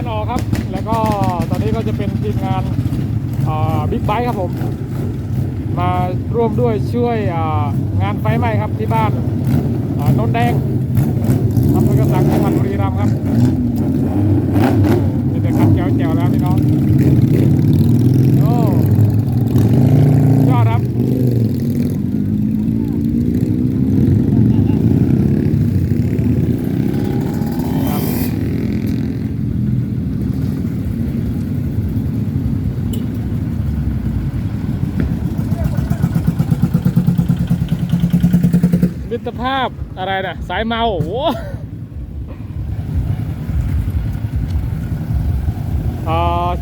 แนอครับ แล้วก็ตอนนี้ก็จะเป็นทีมงานบิ๊กไบค์ครับผม มาร่วมด้วยช่วยงานไฟไหม้ครับที่บ้านนนแดงทำเภอกระสังจังหวัดบุรีรัมย์ครับเดี๋ยวขับแจ๋วๆแล้วพี่น้องโอ้ยอดครับ ภาพอะไรนะสายเมาโอ้โห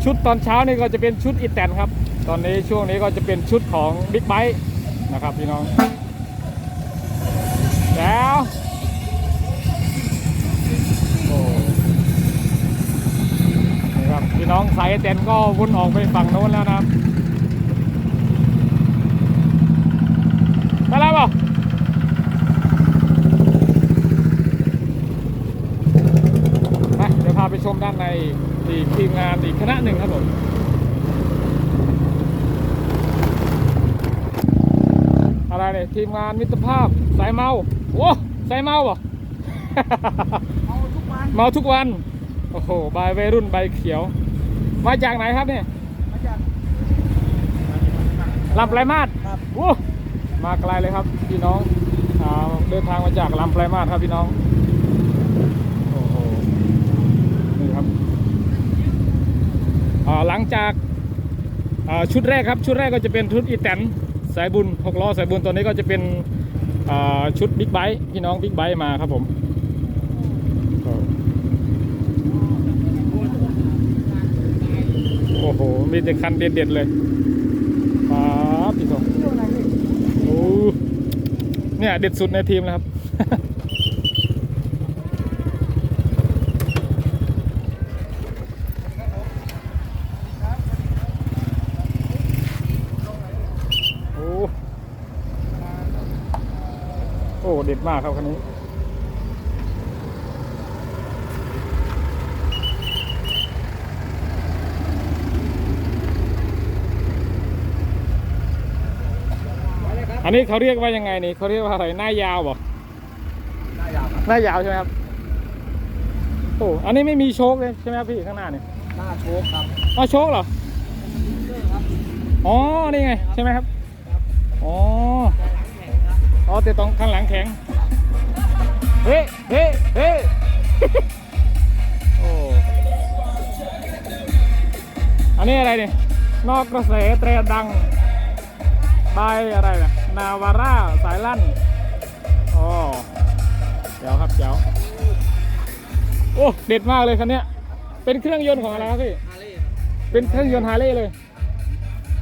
ชุดตอนเช้านี่ก็จะเป็นชุดอีแตนครับ ตอนนี้ช่วงนี้ก็จะเป็นชุดของบิ๊กไบค์นะครับพี่น้อง แล้วนี่ครับพี่น้องสายอีแตนก็วนออกไปฝั่งโน้นแล้วนะครับได้แล้วเปล่า ไปเดี๋ยวพาไปชมด้านในอีกทีมงานอีกคณะหนึ่งครับผมอะไรเนี่ยทีมงานมิตรภาพสายเมาโอ้สายเมาบ่เอาทุกวันเมาทุกวันโอ้โหใบวัยรุ่นใบเขียว มาจากไหนครับเนี่ยมาจากลำไพรมาศครับโอ้มาไกลเลยครับพี่น้องอ่าเดินทางมาจากลำไพรมาศครับพี่น้อง โอ้โห นี่ครับอ่า หลังจากชุดแรกครับชุดแรกก็จะเป็นชุดอีแตนสายบุญหกล้อสายบุญตัวนี้ก็จะเป็นชุดบิ๊กไบค์พี่น้องบิ๊กไบค์มาครับผมโอ้โหมีแต่คันเด็ดๆเลยป๊าพี่น้องเที่ยวไหนนี่โอ้เนี่ยเด็ดสุดในทีมแล้วครับ โอ้ โอ้ เด็ดมากครับคันนี้ไปเลยครับอันนี้เขาเรียกว่ายังไงนี่เขาเรียกว่าอะไรหน้ายาวบ่ได้ยาวครับหน้ายาวใช่ไหมครับโอ้อันนี้ไม่มีโชคเลยใช่ไหมครับพี่ข้างหน้าเนี่ยหน้าโชคครับอ๋อโชคเหรอเสื้อครับอ๋อนี่ไงใช่ไหมครับครับอ๋อแข็งครับ อ๋อแต่ตรงข้างหลังแข็ง เฮ้ เฮ้ เฮ้โอ้อันนี้อะไรเนี่ยนอกกระแสเตรดังใบอะไรนะนาวาร่าสายลั่นอ๋อเดี๋ยวครับเดี๋ยวโอ้ เด็ดมากเลยคันเนี้ยเป็นเครื่องยนต์ของอะไรครับพี่ฮาร์เลย์ครับเป็นเครื่องยนต์ฮาร์เลย์เลย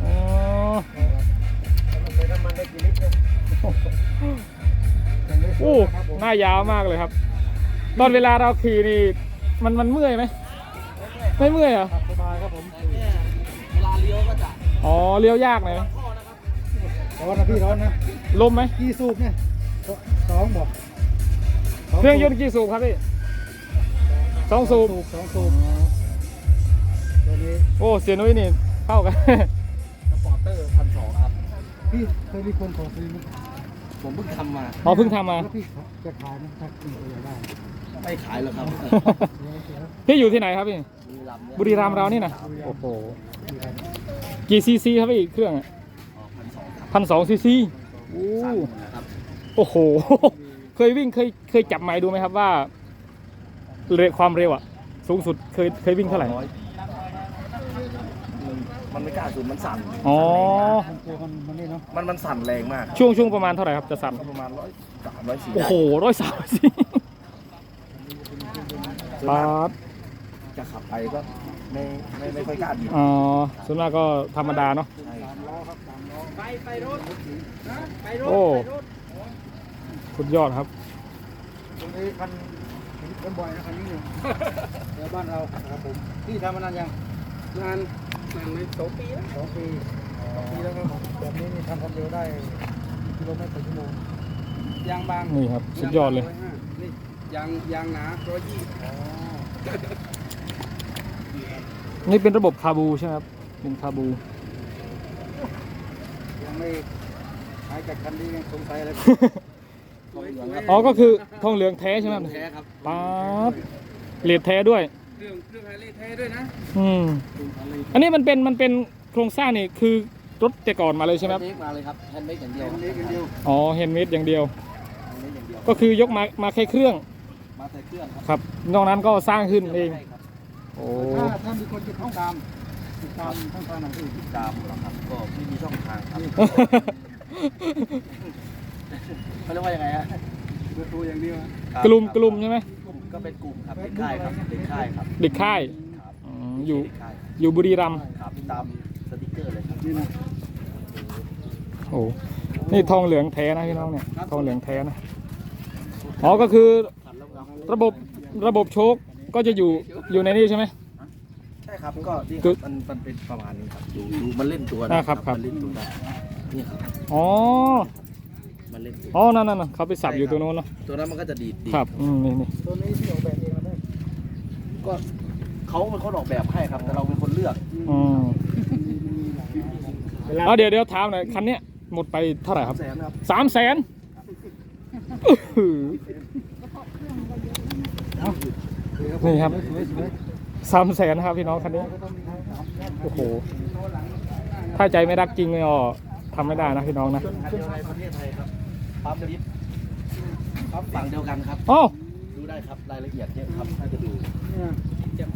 อ๋อ มันใช้น้ำมันได้กี่ลิตรเนี่ยโอ้หน้ายาวมากเลยครับ ตอนเวลาเราขี่นี่มันมันเมื่อยไหมไม่เมื่อยเหรอครับสบายครับผมแต่แค่เวลาเลี้ยวก็จะอ๋อเลี้ยวยากหน่อยไหมท่อนะครับร้อนนะพี่ร้อนนะลมไหมกี่สูบเนี่ยสองบอกสเครื่องยนต์กี่สูบครับพี่สองสูบสองสูบตัวนี้โอ้เสียนุ้ยนี่เข้ากัน สปอร์เตอร์พันสองครับพี่เคยมีคนขอซื้อไหม มเพิ่งทำมาอ๋อเพิ่งทำมา แล้พี่จะขายไหมถ้าคุณจะได้ไม่ขายหรอกครับ พี่อยู่ที่ไหนครับพี่ บุรีรัมย์เรีเานี่นะโอ้โหกี่ซีซีครับพี่เครื่องออกพันสองซีซีโอ้โห เคยวิ่งเคยเคยจับไม้ดูไหมครับว่าเรทความเร็วอะสูงสุดเคยเคยวิ่งเท่าไหร่ กาสุดมันสั่นอ๋อ มันมันสั่นแรงมากช่วงช่วงประมาณเท่าไหร่ครับจะสั่น ประมาณร้อยสามร้อยสี่โอ้โหร้อยสามสิปาดจะขับไปก็ไม่ไม่ไม่ค่อยกล้าดีอ๋อส่วนมากก็ธรรมดาเนาะไปไปรถไปรถโอ้คุณยอดครับตรงนี้คันเห็นบ่อยนะคันนี้หนึ่งเดี๋ยวบ้านเราครับผมที่ทำมานานยังนาน นานไหมสองปีแล้วสองปีสองปีแล้วครับผมแบบนี้นี่ทำความเร็วได้กี่กิโลเมตรต่อชั่วโมงยางบางนี่ครับสุดยอดเลยนี่ยางยางหนาร้อยยี่อ๋อนี่เป็นระบบคาบูใช่ไหมครับ เป็นคาบูไม่หายจากคันนี้ยังสงสัยอะไรอ๋อ ก็คือทองเหลืองแท้ใช่ไหมครับ แท้ครับป๊าบเหรียญแท้ด้วย เครื่องเครื่องไฮเล่แท้ด้วยนะอืมอันนี้มันเป็นมันเป็นโครงสร้างนี่คือรถแต่ก่อนมาเลยใช่ไหมครับเมกมาเลยครับแฮนด์เมกอย่างเดียวคันนี้กันเดียวอ๋อเฮนเมดอย่างเดียว แฮนด์เมกอย่างเดียวก็คือยกมามาแค่เครื่องมาใส่เครื่องครับครับ นอกนั้นก็สร้างขึ้นเอง ใช่ครับโอ้ ถ้าถ้ามีคนติดต้องตามติดตามต้องตามหนังสือติดตามเหรอครับก็ไม่มีช่องทางครับเขาเรียกว่ายังไงฮะเบอร์โทรอย่างเดียวครับกลุ่มกลุ่มใช่ไหมก็ เป็นกลุ่มครับเด็กค่ายครับเด็กค่ายครับเด็กค่ายครับอืมอยู่เด็กค่ายอยู่บุรีรัมย์ครับตามสติกเกอร์เลยครับนี่นะโอ้นี่ทองเหลืองแท้นะพี่น้องเนี่ยทองเหลืองแท้นะอ๋อก็คือระบบระบบโชคก็จะอยู่อยู่ในนี้ใช่ไหม ใช่ครับก็นี่คคืรัอบมันมันเป็นประมาณนี้ครับดูดูมันเล่นตัวอ่าครับครับ มันเล่นตัวได้นี่ครับอ๋อ มันเล่นตัวอ๋อนั่นนั่นนะเขาไปสับอยู่ตรงโน้นเนาะตัวนั้นมันก็จะดีดดีดครับอืมนี่นี่ตัวนี้ที่ออกแบบเองมาได้ก็เขาเป็นคนออกแบบให้ครับ แต่เราเป็นคนเลือกอืมเอาเดี๋ยวเดี๋ยวถามหน่อยคันเนี้ยหมดไปเท่าไหร่ครับแสนครับสามแสนนี่ครับสวยสวยสามแสนครับพี่น้องคันนี้ก็ต้องมีทางสามด้านโอ้โหถ้าใจไม่รักจริงก็ทำไม่ได้นะพี่น้องนะอันเดียวใน ประเทศไทยครับปั๊มลิฟต์ปั๊มฝั่งเดียวกันครับ เอ้าดูได้ครับรายละเอียดเยอะครับถ้าจะดูเนี่ย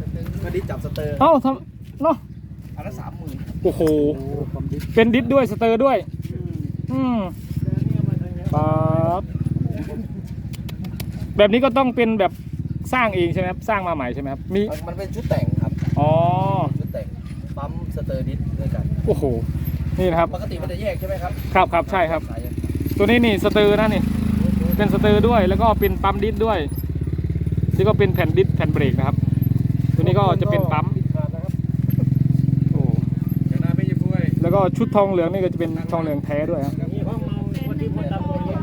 ก็ดิสจับสเตอร์เอ้าทำเนาะอันละสามหมื่นโอ้โหโอ้ความดิบเป็นดิสด้วยสเตอร์ด้วย อืมป๊าบแบบนี้ก็ต้องเป็นแบบสร้างเองใช่ไหมครับ สร้างมาใหม่ใช่ไหมครับ มี มันเป็นชุดแต่งครับ อ๋อ ชุดแต่ง ปั๊มสเตอร์ดิสด้วยกัน โอ้โห นี่นะครับ ปกติมันจะแยกใช่ไหมครับ ครับครับใช่ครับ สาย ตัวนี้นี่สเตอร์นะนี่ เป็นสเตอร์ด้วย แล้วก็เป็นปั๊มดิสด้วย นี่ก็เป็นแผ่นดิสแผ่นเบรกนะครับ ตัวนี้ก็จะเป็นปั๊มขาดนะครับโอ้เดี๋ยวนะไม่จะพูดแล้วก็ชุดทองเหลืองนี่ก็จะเป็นทองเหลืองแท้ด้วยครับมีห้องเมาคนที่คนตามคนเยอะ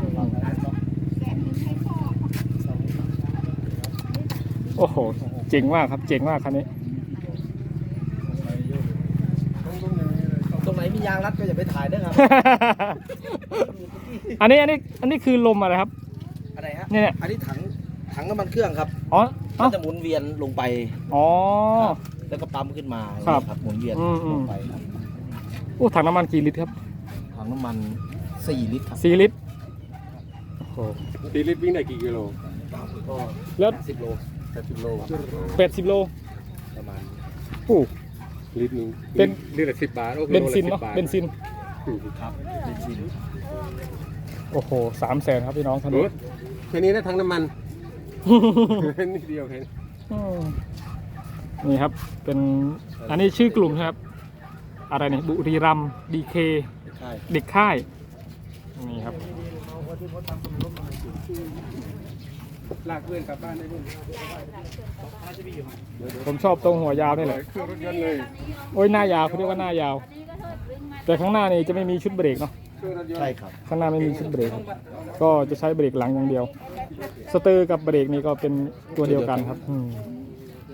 โอ้โห เจ๋งมากครับ เจ๋งมากคันนี้ ตรงไหนมียางรัดก็อย่าไปถ่ายด้วยครับ อันนี้อันนี้อันนี้คือลมอะไรครับ อะไรฮะเนี่ยเนี่ย อันนี้ถังถังน้ำมันเครื่องครับอ๋อมัเอ้านจะหมุนเวียนลงไปอ๋อ ครับแล้วก็ปั๊มขึ้นมาครับครับหมุนเวียนอืมอืมลงไปครับโอ้ถังน้ำมันกี่ลิตรครับถังน้ำมันสี่ลิตรครับสี่ลิตรโอ้โห ตีลิตรวิ่งได้กี่กิโล ก็แล้วสิบโลแปดสิบโลครับแปดสิบโลประมาณ โอ้ ลิตรหนึงเป็น ลิตรละสิบบาทโอคเบนซินเนาะโลล10เบนซิน ครับเบนซินโอ้โหสามแสนครับพี่น้องคันโอ้นี้ยแค่นี้นะทั้งน้ำมันนิดเดียวแค่นี้อืมนี่ครับเป็นอันนี้ชื่อกลุ่มใช่ไหมครับ อะไรนี่บุรีรัมดีเคใช่เด็กค่ายนี่ครับลากเพื่อนกลับบ้านได้บุ้งผมชอบตรงหัวยาวนี่แหละเครื่องรถยนต์เลยโอ้ยหน้ายาวเขาเรียกว่าหน้ายาว แต่ข้างหน้านี่จะไม่มีชุดเบรกเนาะเครื่องรถยนต์ใช่ครับข้างหน้าไม่มีชุดเบรกครับก็จะใช้เบรกหลังอย่างเดียว สเตอร์กับเบรกนี่ก็เป็นตัวเดียวกันครับอืม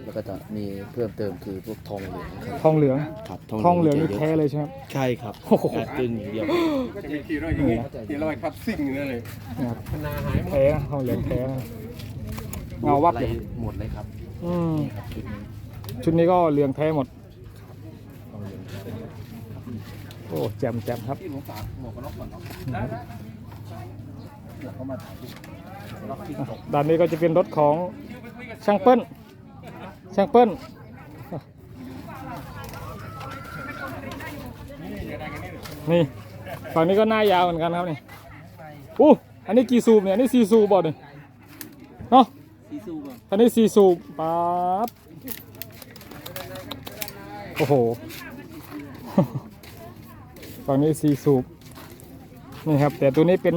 แล้วก็จะมีเพิ่มเติมคือพวกทองเหลืองครับทองเหลืองครับทองเหลืองนี่แท้เลยใช่ไหมครับ ใช่ครับโอ้โหการตึงอย่างเดียวก็จะมีขี่รถอย่างนี้ขี่รถขับซิ่งอยู่นั่นเลยนะครับพนาหายหมดแท้นะทองเหลืองแท้นะเงาวับอะไรเลยหมดเลยครับ อืมนี่ครับชุดนี้ชุดนี้ก็เหลืองแท้หมด ทองเหลืองครับ โอ้แจ่มแจ่มครับที่หลวงฝากหมวกกันน็อกก่อนเนาะเดี๋ยวเขามาถ่ายรูปล็อกที่ตกด้านนี้ก็จะเป็นรถของช่างเปิ้ลช่างเปิ้ลนี่ฝั่งนี้ก็หน้ายาวเหมือนกันครับนี่อู้อันนี้กี่ซูบเนี่ยอันนี้สี่ซูบบอดเลยเนาะซีซูก่อนอันนี้สี่สูบป๊าบโอ้โห ฝั่งนี้สี่สูบนี่ครับ แต่ตัวนี้เป็น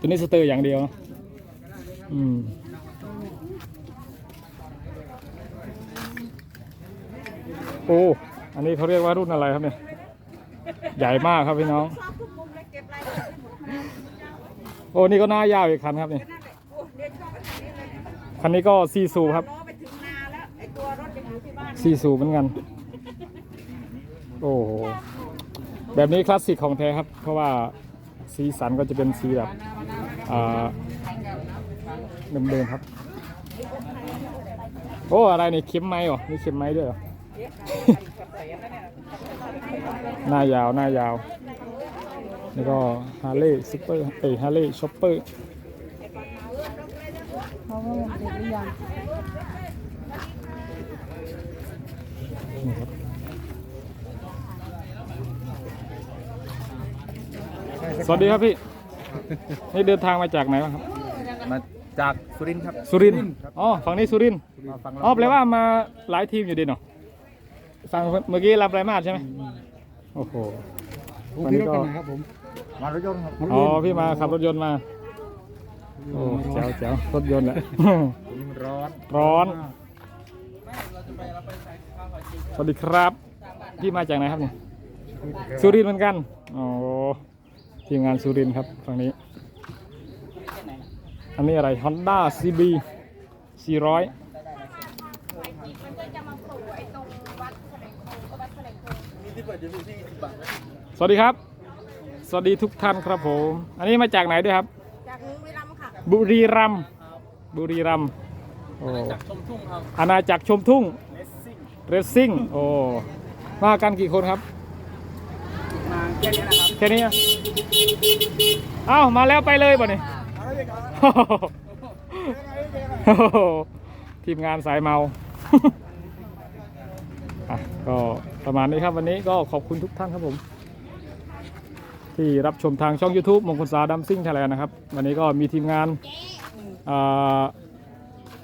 ตัวนี้สเตอร์อย่างเดียวนะอืมโอ้อันนี้เขาเรียกว่ารุ่นอะไรครับเนี่ย ใหญ่มากครับพี่น้องชอบทุกมุมเลยเก็บรายละเอียดให้หมดนะโอ้นี่ก็หน้ายาวอีกคันครับนี่นั่นแหละโอ้เรียนชอบไปทางนี้เลยเนี่ยคันนี้ก็สี่สูบครับล้อไปถึงนาแล้วไอ้ตัวรถยังอยู่ที่บ้านสี่สูบเหมือนกัน โอ้โห แบบนี้คลาสสิกของแท้ครับ เพราะว่าสีสันก็จะเป็นสีแบบเดิมๆครับ โอ้อะไรนี่เข็มไม้เหรอมีเข็มไม้ด้วยเหรอหน้ายาวหน้ายาวแล้วก็ฮาร์เลย์ซูเปอร์เอ้ฮาร์เลย์ช็อปเปอร์นี่ครับ สวัสดีครับพี่ นี่เดินทางมาจากไหนบ้างครับ มาจากสุรินทร์ครับ สุรินทร์อ๋อ ฝั่งนี้สุรินทร์มาฟังอ๋อ แปลว่ามาหลายทีมอยู่ดีเนาะฟังเมื่อกี้รับไรมาสใช่ไหมโอ้โห ผมวันพี่นี้รถก็ กันนะครับผมมารถยนต์ครับอ๋อ พี่มาขับรถยนต์มา โอ้แจ๋วแจ๋วรถยนต์แหละร้อนร้อน สวัสดีครับ พี่มาจากไหนครับเนี่ย สุรินทร์เหมือนกัน อ๋อ ทีมงานสุรินทร์ครับฝั่งนี้ อันนี้อะไร Honda CB 400มันก็จะมาโผล่ไอ้ตรงวัดแสลงโคงก็วัดแสลงโคงสวัสดีครับ สวัสดีทุกท่านครับผม อันนี้มาจากไหนด้วยครับ จากนุ้งวิรัมย์ค่ะบุรีรัมย์บุรีรัมย์โอ้อาณาจักรชมทุ่งเรสซิ่งโอ้มากันกี่คนครับมาแค่นี้นะครับ แค่นี้อะเอ้ามาแล้วไปเลยบ่เนี่ยโอ้โหทีมงานสายเมาก็ประมาณนี้ครับวันนี้ก็ขอบคุณทุกท่านครับผม ที่รับชมทางช่อง YouTube มงคลสาดัมซิ่งไทยแลนด์นะครับ วันนี้ก็มีทีมงาน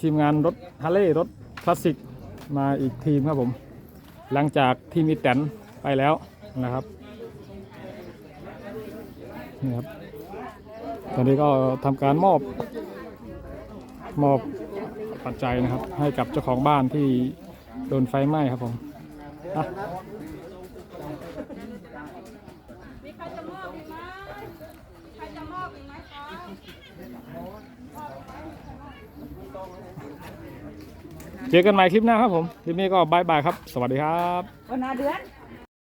ทีมงานรถฮาร์เลย์รถคลาสสิกมาอีกทีมครับผม หลังจากทีมมีแตนไปแล้วนะครับ นี่ครับ ตอนนี้ก็ทำการมอบมอบปัจจัยนะครับ ให้กับเจ้าของบ้านที่โดนไฟไหม้ครับผมเจอกันใหม่คลิปหน้าครับผม คลิปนี้ก็บายบายครับ สวัสดีครับวันนาเดือน